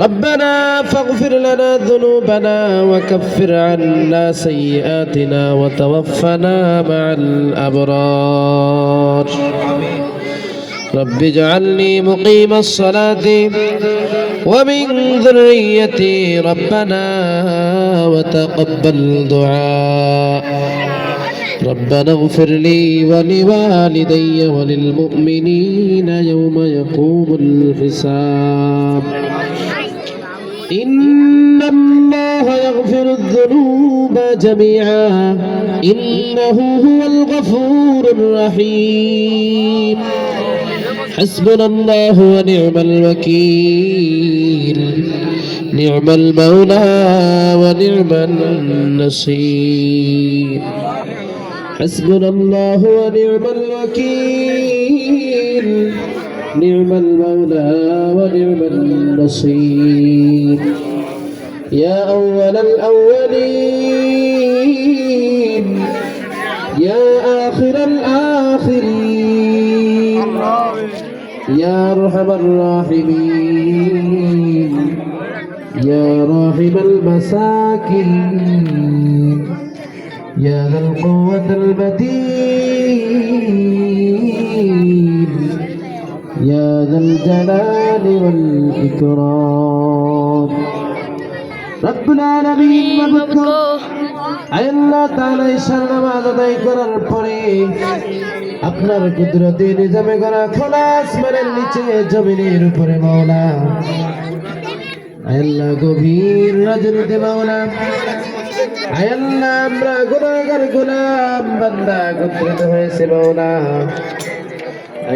ربنا فاغفر لنا ذنوبنا وكفر عنا سيئاتنا وتوفنا مع الأبرار. رب اجعلني مقيم الصلاة ومن ذريتي ربنا وتقبل دعاء. ربنا اغفر لي ولوالدي وللمؤمنين يوم يقوم الحساب. إن الله يغفر الذنوب جميعا. إنه هو الغفور الرحيم. حسبنا الله ونعم الوكيل. نعم المولى ونعم النصير. حسبنا الله ونعم الوكيل. نعم المولى ونعم النصير. يا أول الأولين. يا آخر الآخرين. يا أرحم الراحمين. يا راحم المساكين. يا ذا القوة المتين يا ذا الجلال والإكرام رب العالمين মদতকর আল্লাহ তাআলা ঈশার নামাজ আদায় করার পরে আপনার কুদরতে নিজামে করা খোলা আসমানের নিচে জমিনের উপরে মাওলা আল্লাহ গভীর রজনীতে মাওলা আমরা গুনাহগার গোলাম, বান্দা একত্রিত হয়েছে মাওলা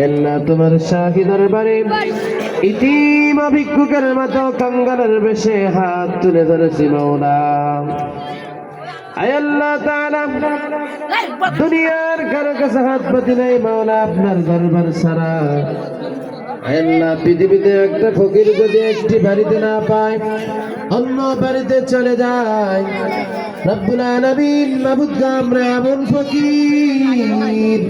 আল্লাহ তোমার শাহী দরবারে ইতিম অভিজ্ঞকের মতো কঙ্গালের বেশে হাত তুলে ধরেছি মাওলা। আয় আল্লাহ তাআলা, দুনিয়ার কারও কাছে হাত পাতি নাই মাওলা, আপনার দরবার আয় আল্লাহ পৃথিবীতে একটা ফকির যদি একটি বাড়িতে না পায়, অন্য বাড়িতে চলে যায়। রব্বুল আলামিন মাবুদ আমরা এমন ফকির।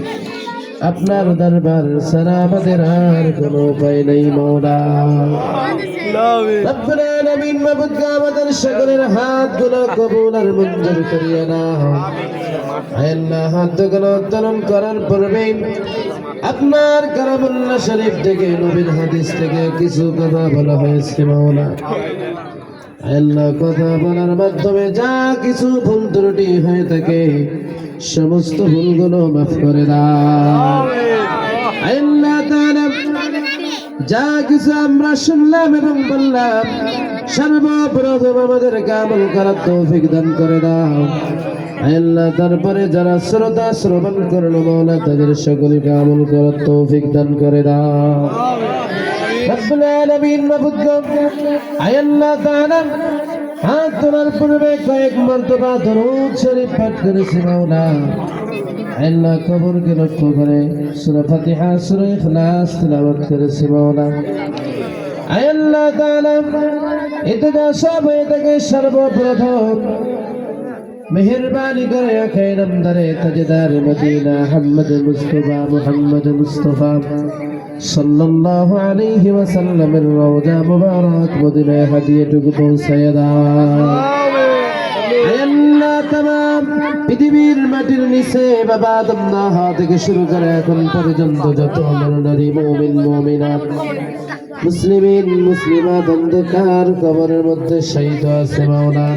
আপনার দরবার ছাড়া আমাদের আর কোনো উপায় নেই, মৌলা। রব্বুল আমাদের সকলের হাতগুলো কবুল আর মঞ্জুর করিয়ে নাও। আল্লাহ হাতগুলো উত্তোলন করার পূর্বে আপনার কালামুল্লাহ শরীফ থেকে, নবীর হাদিস থেকে কিছু কথা বলা হয়েছে, মাওলা। আল্লাহ কথা বলার মাধ্যমে যা কিছু ভুল ত্রুটি হয়ে থাকে, সমস্ত ভুলগুলো মাফ করে দাও। যা কিছু আমরা শুনলাম এবং বললাম, সর্বপ্রথম আমাদের কামল করার তৌফিক দান করে দাও। আল্লাহ তারপরে যারা শ্রোতা শ্রবণ করল মৌলা তাদের সকলকে আমল করার তৌফিক দান করে দাও। রব্বুল আলামিন মাবুদ আল্লাহ তাআলা, হাত তোলার পূর্বে কয়েক মর্তবা দরুদ শরীফ পাঠ করেছি, মাওলা। আল্লাহ কবরকে লক্ষ্য করে সূরা ফাতিহা, সূরা ইখলাস তেলাওয়াত করেছি, মাওলা। তাআলা এতে যা সব সর্বপ্রথম। মেহরবানি করে আখাই নামদারে তাজদার মদিনা হাম্মদ মুস্তফা মুহাম্মদ মুস্তফা। সাল্লাল্লাহু আলাইহি ওয়াসাল্লামের রওজা মুবারক মদিনায় হাদিয়াটুকু পৌঁছায় দাও। আল্লাহ তামাম পৃথিবীর মাটির নিচে বাবা দমদাহ থেকে শুরু করে এখন পর্যন্ত যত নারী মুমিন মুমিনাত মুসলিমিন মুসলিমাত অন্ধকার কবরের মধ্যে শহীদ আছে মাওলা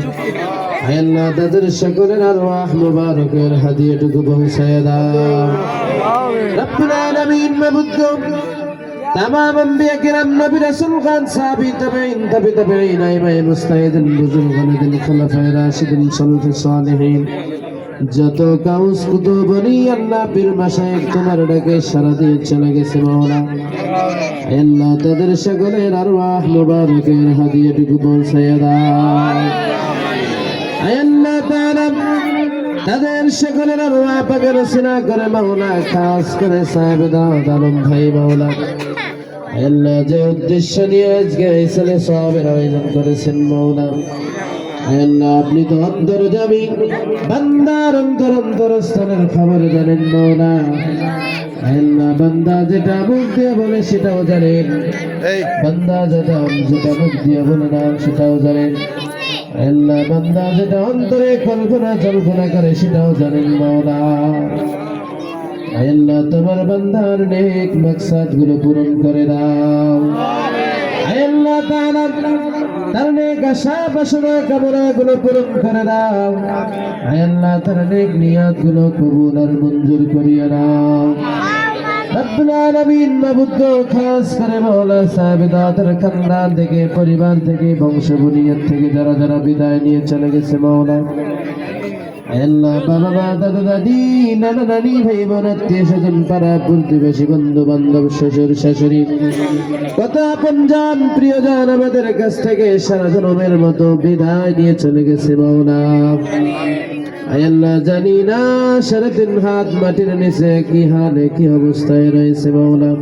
আয় আল্লাহ তাদের সকলের আরওয়াহ মুবারকের হাদিয়াটুকু পৌঁছায় দাও রব্বুল আলামিন মাবুদ গো, تمام انبياء كرام نبي رسول خان صحابي تبعين تبي تبعين ايماء مستعيدين بزرگ غلدين خلفاء راشدين سلف صالحين যত কাউস কুতু বলি আল্লাহ পীর মাসায়েক তোমার ডাকে সারা দিয়ে চলে গেছে মাওলা আল্লাহ তাদের সকলের আরওয়াহ মুবারকের হাদিয়াটুকু পৌঁছাইয়া দাও। আল্লাহ তাআলা, তাদের সকলের আরওয়াহ পাকের রচনা করে মাওলা খাস করে সাহেব দাওয়াত আলম ভাই মাওলা আল্লাহ, যে উদ্দেশ্য নিয়ে আজকে এই সালে সবের আয়োজন করেছেন মৌলা আল্লাহ আপনি তো অন্তর যাবি। বান্দার অন্তর অন্তর স্থানের খবর জানেন মৌলা। আল্লাহ বান্দা যেটা মুখ দিয়ে বলে সেটাও জানেন। বান্দা যেটা যেটা মুখ দিয়ে বলে না সেটাও জানেন। আল্লাহ বান্দা যেটা অন্তরে কল্পনা জল্পনা করে সেটাও জানেন মাওলা আল্লাহ তোমার বান্দার নেক মাকসাদগুলো পূরণ করে দাও। আল্লাহ তাআলা তার নেক আশা বাসনা কামনা গুলো পূরণ করে দাও। আল্লাহ তার নেক নিয়াতগুলো কবুল আর মঞ্জুর করিয়ে দাও। খানদান থেকে পরিবার থেকে বংশ বুনিয়াদ থেকে যারা যারা বিদায় নিয়ে চলে গেছে মাওলা বাবা দাদা দাদি নানা নানি ভাই শ্বশুর কত আমাদের কাছ থেকে সারা জনমের মতো বিদায় নিয়ে চলে গেছে জানি না সাড়ে তিন হাত মাটির নিচে কি হালে, কি অবস্থায় রয়েছে মাওলা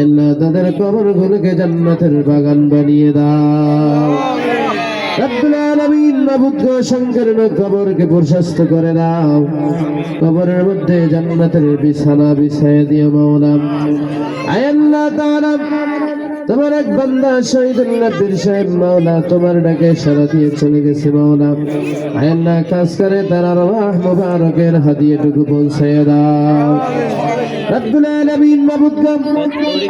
আল্লাহ, তাদের কবর গুলোকে জান্নাতের বাগান বানিয়ে দাও। আয় তাআলা, তোমার এক বান্দা শহীদুল্লাহ বীর সাহেব মাওলা তোমার ডাকে সারা দিয়ে চলে গেছে মাওলা আয় আল্লাহ, কাজ করে তার আরওয়াহ মুবারকের হাদিয়াটুকু পৌঁছায় দাও। রব্বুল আলামিন মাবুদ গো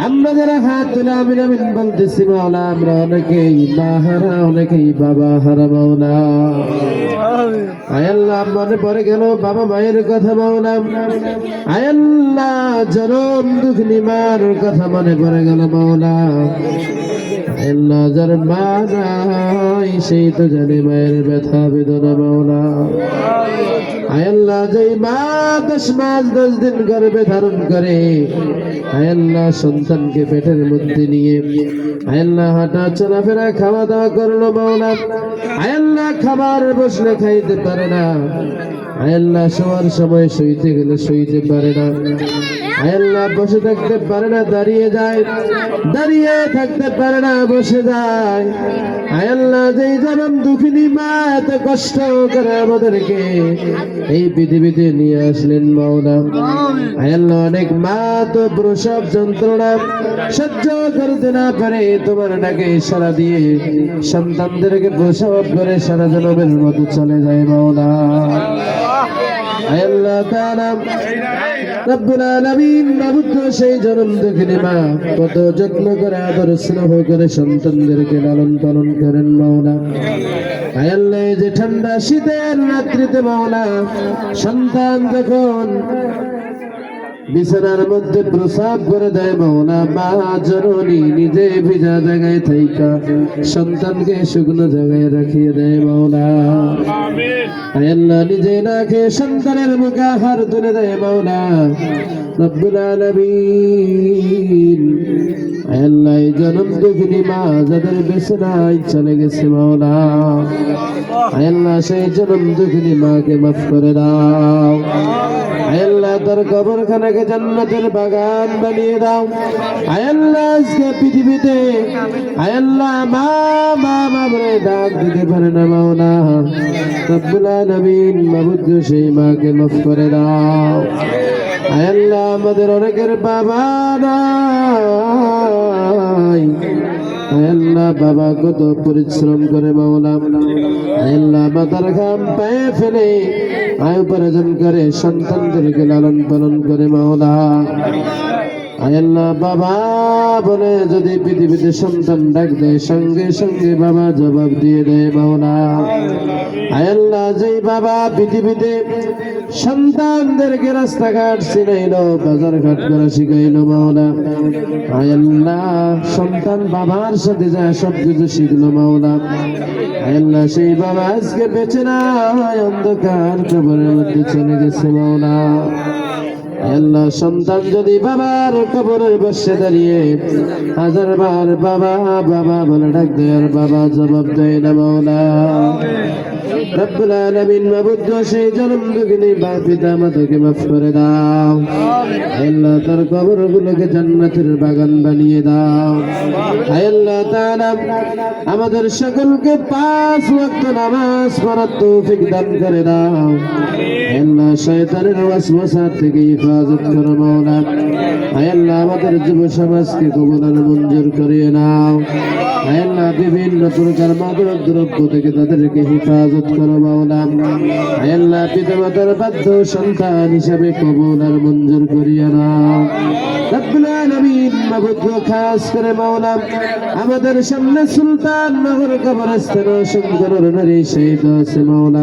আমরা যারা হাত তুলে আমিন আমিন বলতেছি, মাওলা, আমরা অনেকেই মা হারা অনেকেই বাবা হারা মাওলা। আয়াল্লাহ মনে পড়ে গেল বাবা মায়ের কথা মাওলা। আয়াল্লাহ জনম দুঃখ নিমার কথা মনে পড়ে গেল মাওলা। আয়াল্লাহ যার মা সেই তো জানে মায়ের ব্যথা বেদনা মাওলা। আয়াল্লাহ যেই মা দশ মাস, দশ দিন গর্ভে ধারণ করে আয়াল্লাহ সন্তানকে পেটের মধ্যে নিয়ে আয়াল্লাহ হাঁটা চলাফেরা খাওয়া দাওয়া করল মাওলা। আয়াল্লাহ খাবার বসলে খাইতে পারে না। আয়াল্লাহ শোয়ার সময় শুইতে গেলে শুইতে পারে না। আয়াল্লাহ বসে থাকতে পারে না, দাঁড়িয়ে যায়। দাঁড়িয়ে থাকতে পারে না, বসে যায়। আয়াল্লাহ যেই যেমন দুঃখিনী মা, এত কষ্ট করে আমাদেরকে এই পৃথিবীতে নিয়ে আসলেন মাওলা আয়াল্লাহ অনেক মা তো প্রসব যন্ত্রণা সহ্য করতে না পারে, তোমার ডাকে সারা দিয়ে সন্তানদেরকে প্রসব করে সারা জনমের মতো চলে যায় মাওলা আয়াল্লাহ তাআলা। রব্বুল আলামিন সেই জনম দেখিনি মা। কত যত্ন করে, আদর, স্নেহ করে সন্তানদেরকে লালন পালন করেন মাওলা। আয়াল্লাহ যে ঠান্ডা শীতের রাত্রিতে মাওলা, সন্তান যখন বিছানার মধ্যে প্রসাব করে দেয় মাওলা মা জননী নিজে ভিজা জায়গায় থাইকা, সন্তানকে শুকনো জায়গায় রাখিয়ে দেয় মাওলা আল্লাহ, নিজে না সন্তানের মুখে আহার তুলে দেয় মাওলা রব্বুল আলামিন আল্লাহ জনম মা যাদের বেসনায় চলে গেছে মাওলা আল্লাহ। সেই জনম দুঃখিনী মাকে মাফ করে দাও। আল্লাহ তার কবরখানাকে জান্নাতের বাগান বানিয়ে দাও। আয়াল্লাহ আজকে পৃথিবীতে আয়াল্লাহ মা মা মা বলে ডাক দিতে পারে না মাওলা রব্বুল আলামিন মাবুদ সেই মাকে মাফ করে দাও। আয়াল্লাহ আমাদের অনেকের বাবা নাই। আয়াল্লাহ বাবা কত পরিশ্রম করে মাওলা আল্লাহ মাতার ঘাম পায়ে ফেলে আয় উপার্জন করে সন্তানদেরকে লালন পালন করে মাওলা আয়াল্লাহ বাবা বলে যদি পৃথিবীতে সন্তান ডাক দেয়, সঙ্গে সঙ্গে বাবা জবাব দিয়ে দেয় মাওলা বাবা, পৃথিবীতে সন্তানদেরকে রাস্তাঘাট শিখাইল বাজার ঘাট করা শিখাইল মাওলা। আয়াল্লাহ সন্তান বাবার সাথে যায়, সব কিছু শিখলো মাওলা। সেই বাবা আজকে বেঁচে না অন্ধকার কবরের মধ্যে চলে গেছে মাওলা। আল্লাহ সন্তান যদি বাবার কবরের বসে দাঁড়িয়ে হাজার বার বাবা বাবা বলে ডাক দেয়, আর বাবা জবাব দেয় না দুঃখিনী বা দাও। তার কবরগুলোকে বাগান বানিয়ে দাও। আমাদের সকলকে পাঁচ ওয়াক্ত নামাজ পড়ার তৌফিক দান করে দাও। আল্লাহ শয়তানের থেকে হেফাজত করো মৌলা আমাদের যুব সমাজকে কবুলার মঞ্জুর করিয়ে নাও। আয়াল্লাহ বিভিন্ন প্রকার মাদক দ্রব্য থেকে তাদেরকে হেফাজত করো মৌলা আয়াল্লাহ পিতা বাধ্য সন্তান হিসাবে কবুলার মঞ্জুর করিয়ে নাও। রব্বুল আলামিন মাবুদ খাস করে মৌলা আমাদের সামনে সুলতান নগর কবরস্থান সুন্দর নারী শহীদ আছে মৌলা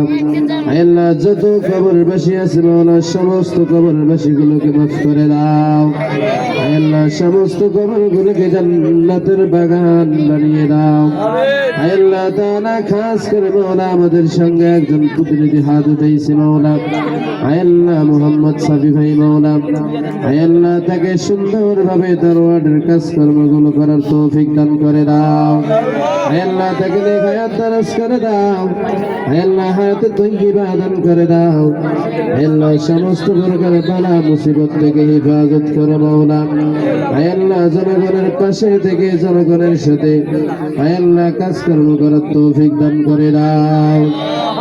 আল্লাহ যত কবরবাসী আছে মৌলা সমস্ত কবরবাসী গুলোকে মাফ করে দাও। আল্লাহ সমস্ত কবরগুলোকে জান্নাতের বাগান বানিয়ে দাও। আল্লাহ তাআলা খাস করে মৌলা আমাদের সঙ্গে একজন প্রতিনিধি হাত উঠাইছে মৌলা আল্লাহ মোহাম্মদ সাবি ভাই মৌলা আল্লাহ তাকে সুন্দরভাবে তার ওয়ার্ডের কাজকর্মগুলো করার তৌফিক দান করে দাও। আল্লাহ, তাকে নেকায়াত দারাজ করে দাও। আল্লাহ, হায়াতে তৈয়বা দান করে দাও। আল্লাহ, সমস্ত প্রকার বালা মুসিবত থেকে হেফাজত করে মাওলা আল্লাহ, জনগণের পাশে থেকে জনগণের সাথে। আল্লাহ, কাজকর্ম করার তৌফিক দান করে দাও।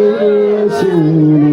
রসুল